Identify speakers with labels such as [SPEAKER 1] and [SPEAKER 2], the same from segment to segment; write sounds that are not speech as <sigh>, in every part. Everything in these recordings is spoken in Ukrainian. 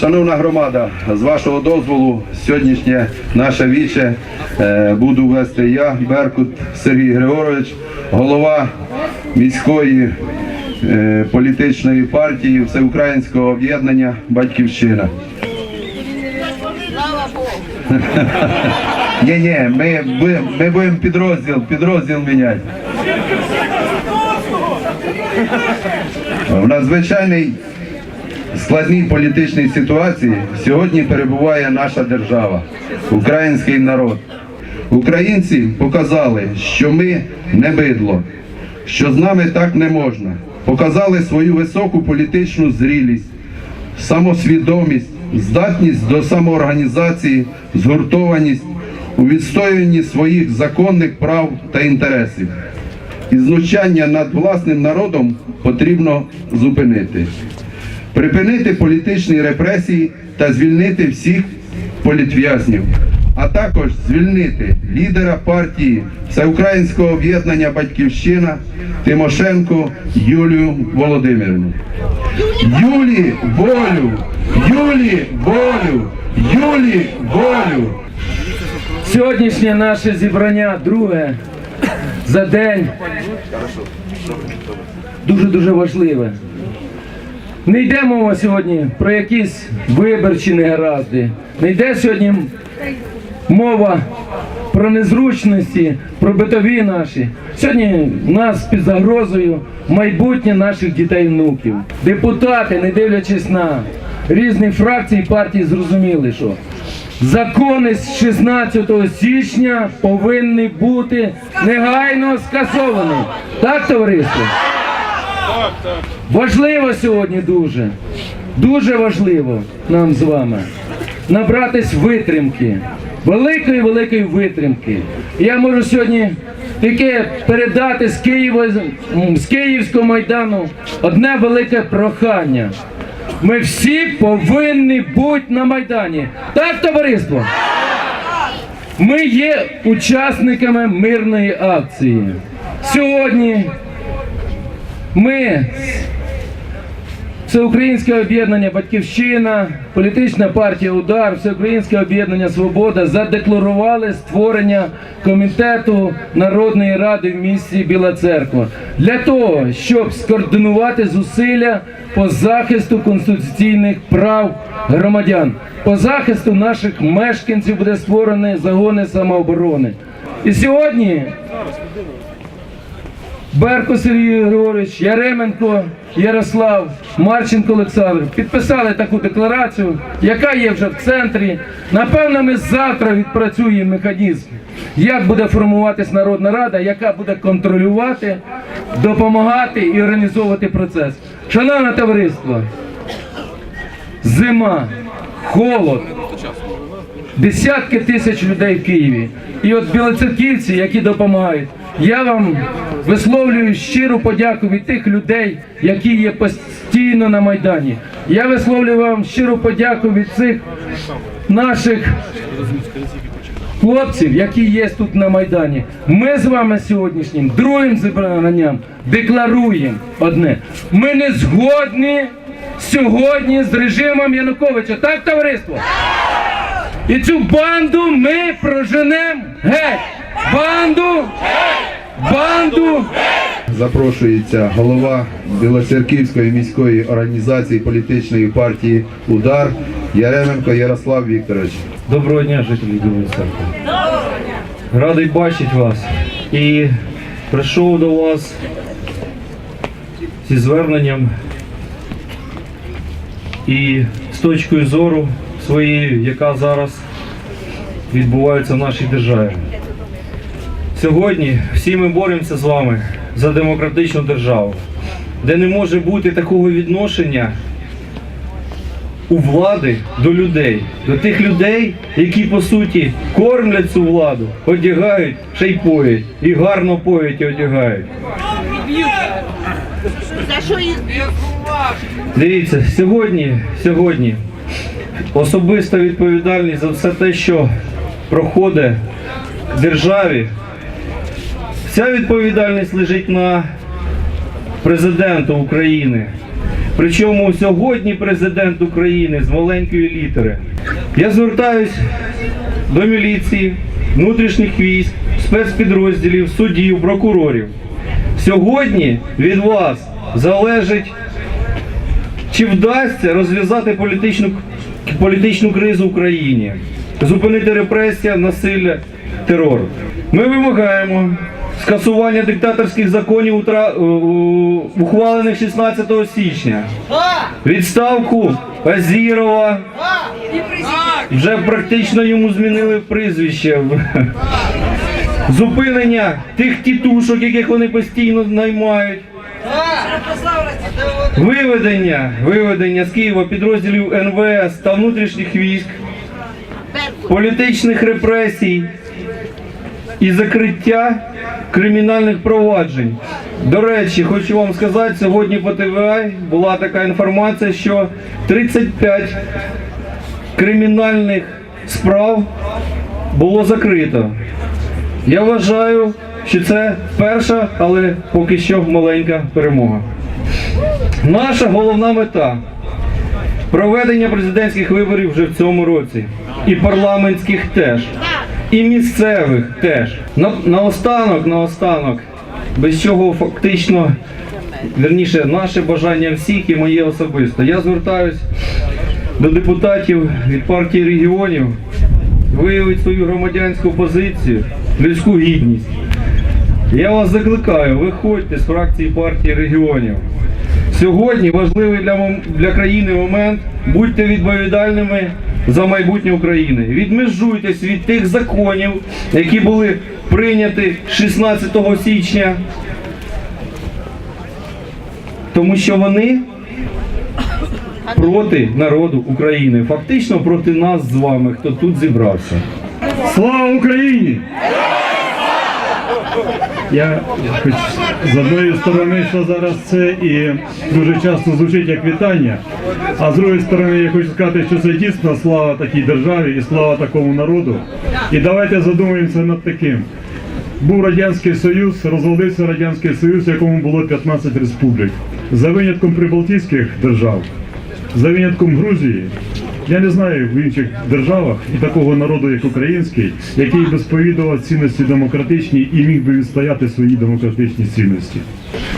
[SPEAKER 1] Шановна громада, з вашого дозволу, сьогоднішнє наше віче е, буду вести я, Беркут Сергій Григорович, голова міської е, політичної партії Всеукраїнського об'єднання Батьківщина. <laughs> Ні, ні, ми, ми будемо підрозділ, підрозділ міняти. В складній політичній ситуації сьогодні перебуває наша держава, український народ. Українці показали, що ми не бидло, що з нами так не можна. Показали свою високу політичну зрілість, самосвідомість, здатність до самоорганізації, згуртованість у відстоюванні своїх законних прав та інтересів. І знущання над власним народом потрібно зупинити. Припинити політичні репресії та звільнити всіх політв'язнів, а також звільнити лідера партії Всеукраїнського об'єднання Батьківщина Тимошенко Юлію Володимирівну. Юлі волю! Юлі волю! Юлі волю!
[SPEAKER 2] Сьогоднішнє наше зібрання друге за день дуже-дуже важливе. Не йде мова сьогодні про якісь виборчі негаразди. Не йде сьогодні мова про незручності, про битові наші. Сьогодні в нас під загрозою майбутнє наших дітей і внуків. Депутати, не дивлячись на різні фракції партії, зрозуміли, що закони з 16 січня повинні бути негайно скасовані. Так, товариство? Важливо сьогодні дуже, дуже важливо нам з вами набратись витримки, великої великої витримки. Я можу сьогодні тільки передати з Києва, з Київського майдану одне велике прохання. Ми всі повинні бути на майдані. Так, товариство? Ми є учасниками мирної акції. Сьогодні ми Всеукраїнське об'єднання Батьківщина, політична партія Удар, Всеукраїнське об'єднання Свобода задекларували створення комітету Народної ради в місті Біла Церква для того, щоб скоординувати зусилля по захисту конституційних прав громадян, по захисту наших мешканців буде створений загони самооборони. І сьогодні Берко Сергій Григорович, Яременко Ярослав, Марченко Олександр підписали таку декларацію, яка є вже в центрі. Напевно, ми завтра відпрацюємо механізм, як буде формуватись Народна Рада, яка буде контролювати, допомагати і організовувати процес. Шановне товариство, зима, холод, десятки тисяч людей в Києві. І от білоцерківці, які допомагають, я вам висловлюю щиру подяку від тих людей, які є постійно на Майдані. Я висловлюю вам щиру подяку від цих наших хлопців, які є тут на Майдані. Ми з вами сьогоднішнім другим зібранням декларуємо одне. Ми не згодні сьогодні з режимом Януковича. Так, товариство? І цю банду ми проженемо геть. Банду! Банду!
[SPEAKER 1] Запрошується голова Білоцерківської міської організації політичної партії Удар Яременко Ярослав Вікторович.
[SPEAKER 2] Доброго дня, жителі Білої церкви. Радий бачити вас. І прийшов до вас зі зверненням і з точкою зору своєю, яка зараз відбувається в нашій державі. Сьогодні всі ми боремося з вами за демократичну державу, де не може бути такого відношення у влади до людей, до тих людей, які по суті кормлять цю владу, одягають, ще й поять, і гарно поять і одягають. Дивіться, сьогодні, сьогодні особиста відповідальність за все те, що проходить в державі. Вся відповідальність лежить на президенту України.
[SPEAKER 3] Причому сьогодні президент України з маленької літери. Я звертаюсь до міліції, внутрішніх військ, спецпідрозділів, суддів, прокурорів. Сьогодні від вас залежить, чи вдасться розв'язати політичну, політичну кризу в Україні, зупинити репресія, насилля, терор. Ми вимагаємо скасування диктаторських законів, ухвалених 16 січня, відставку Азірова. Вже практично йому змінили прізвище. Зупинення тих тітушок, яких вони постійно наймають. Виведення, виведення з Києва підрозділів НВС та внутрішніх військ, політичних репресій і закриття кримінальних проваджень. До речі, хочу вам сказати, сьогодні по ТВА була така інформація, що 35 кримінальних справ було закрито. Я вважаю, що це перша, але поки що маленька перемога. Наша головна мета проведення президентських виборів вже в цьому році. І парламентських теж. І місцевих теж. На, наостанок, наостанок, без чого фактично, верніше, наше бажання всіх і моє особисто. Я звертаюсь до депутатів від партії регіонів виявити свою громадянську позицію, людську гідність. Я вас закликаю, виходьте з фракції партії регіонів. Сьогодні важливий для, для країни момент. Будьте відповідальними за майбутнє України. Відмежуйтесь від тих законів, які були прийняті 16 січня, тому що вони проти народу України, фактично проти нас з вами, хто тут зібрався.
[SPEAKER 4] Слава Україні! Я хоч з одної сторони, що зараз це і дуже часто звучить як вітання, а з другої сторони я хочу сказати, що це дійсно слава такій державі і слава такому народу. І давайте задумаємося над таким. Був Радянський Союз, розвалився Радянський Союз, в якому було 15 республік. За винятком прибалтійських держав, за винятком Грузії. Я не знаю в інших державах і такого народу, як український, який би сповідував цінності демократичні і міг би відстояти свої демократичні цінності.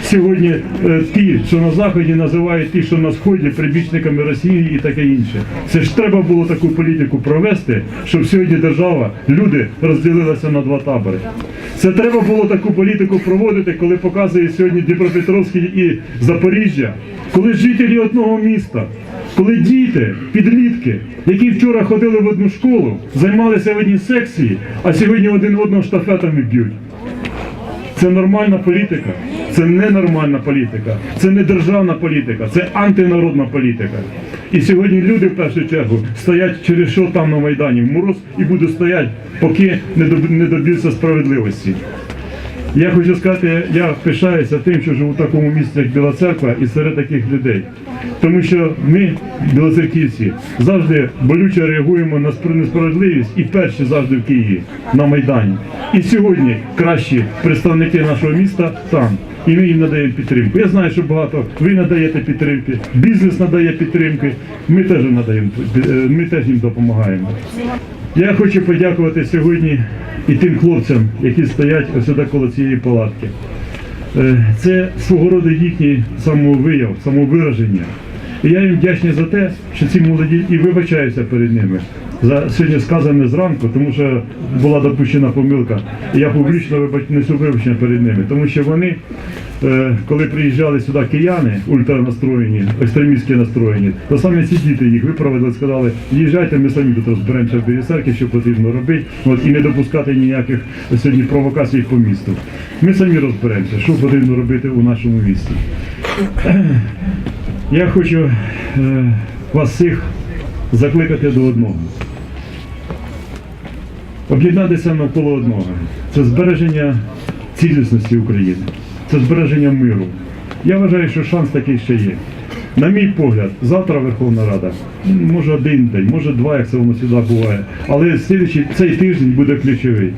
[SPEAKER 4] Сьогодні е, ті, що на заході називають ті, що на сході прибічниками Росії і таке інше. Це ж треба було таку політику провести, щоб сьогодні держава, люди розділилися на два табори. Це треба було таку політику проводити, коли показує сьогодні Дніпропетровський і Запоріжжя, коли жителі одного міста, коли діти, підлітки, які вчора ходили в одну школу, займалися в одній секції, а сьогодні один одного штафетами б'ють. Це нормальна політика, це ненормальна політика, це не державна політика, це антинародна політика. І сьогодні люди в першу чергу стоять через що там на Майдані в мороз і будуть стояти, поки не доб- не доб'ються справедливості. Я хочу сказати, я пишаюся тим, що живу в такому місці, як Біла Церква, і серед таких людей. Тому що ми, білоцерківці, завжди болюче реагуємо на спр- несправедливість і перші завжди в Києві на Майдані. І сьогодні кращі представники нашого міста там. І ми їм надаємо підтримку. Я знаю, що багато ви надаєте підтримки, бізнес надає підтримки. Ми теж надаємо, е, ми теж їм допомагаємо. Я хочу подякувати сьогодні і тим хлопцям, які стоять ось коло цієї палатки. Е, Це свого роду їхній самовияв, самовираження. І я їм вдячний за те, що ці молоді і вибачаюся перед ними за сьогодні сказане зранку, тому що була допущена помилка. Я публічно несу вибачення перед ними, тому що вони, е, коли приїжджали сюди кияни, ультранастроєні, екстремістські настроєні, то саме ці діти їх виправили, сказали, їжджайте, ми самі тут розберемося в Білій що потрібно робити, от, і не допускати ніяких сьогодні провокацій по місту. Ми самі розберемося, що потрібно робити у нашому місті. Я хочу е, вас всіх закликати до одного. Об'єднатися навколо одного. Це збереження цілісності України, це збереження миру. Я вважаю, що шанс такий ще є. На мій погляд, завтра Верховна Рада, може один день, може два, як це воно сюди буває. Але цей тиждень буде ключовий.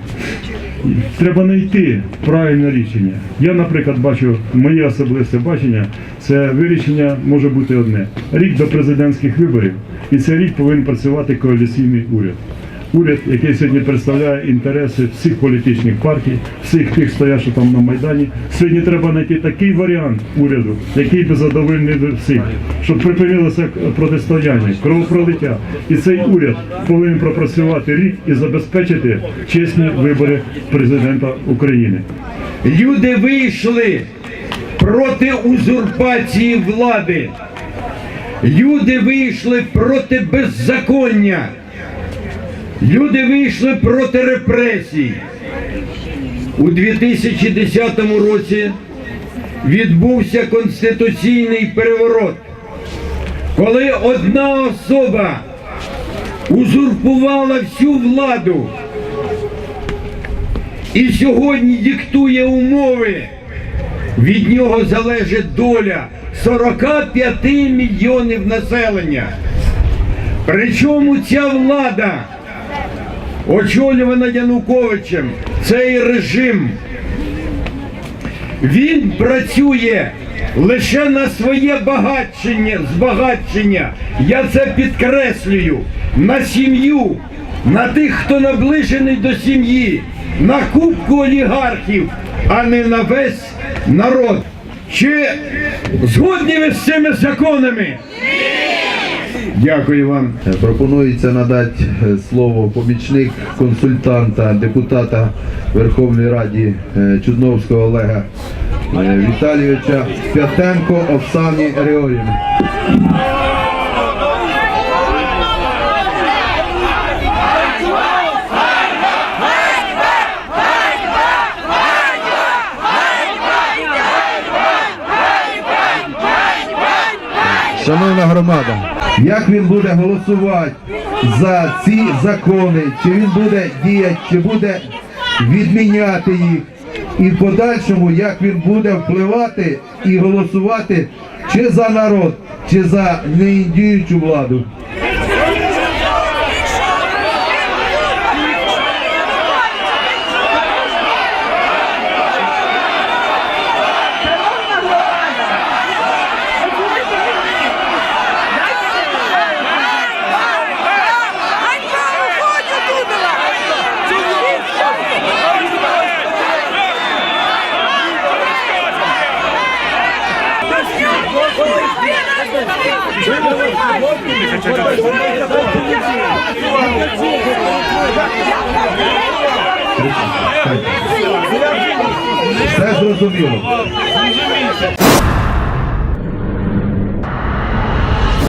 [SPEAKER 4] Треба знайти правильне рішення. Я, наприклад, бачу моє особисте бачення, це вирішення може бути одне: рік до президентських виборів, і цей рік повинен працювати коаліційний уряд. Уряд, який сьогодні представляє інтереси всіх політичних партій, всіх тих стоячих там на Майдані. Сьогодні треба знайти такий варіант уряду, який би задовольнив всіх, щоб припинилося протистояння, кровопролиття. І цей уряд повинен пропрацювати рік і забезпечити чесні вибори президента України.
[SPEAKER 5] Люди вийшли проти узурпації влади. Люди вийшли проти беззаконня. Люди вийшли проти репресій. У 2010 році відбувся конституційний переворот, коли одна особа узурпувала всю владу і сьогодні диктує умови. Від нього залежить доля 45 мільйонів населення. Причому ця влада, очолювана Януковичем, цей режим, він працює лише на своє багатшення, збагачення. Я це підкреслюю на сім'ю, на тих, хто наближений до сім'ї, на кубку олігархів, а не на весь народ. Чи згодні ви з цими законами? Дякую вам.
[SPEAKER 1] Пропонується надати е, слово помічник консультанта депутата Верховної Ради е, Чудновського Олега е, Віталійовича П'ятенко Оксані Григорівні. Шановна громада, як він буде голосувати за ці закони, чи він буде діяти, чи буде відміняти їх, і в подальшому, як він буде впливати і голосувати чи за народ, чи за недіючу владу. зрозуміло.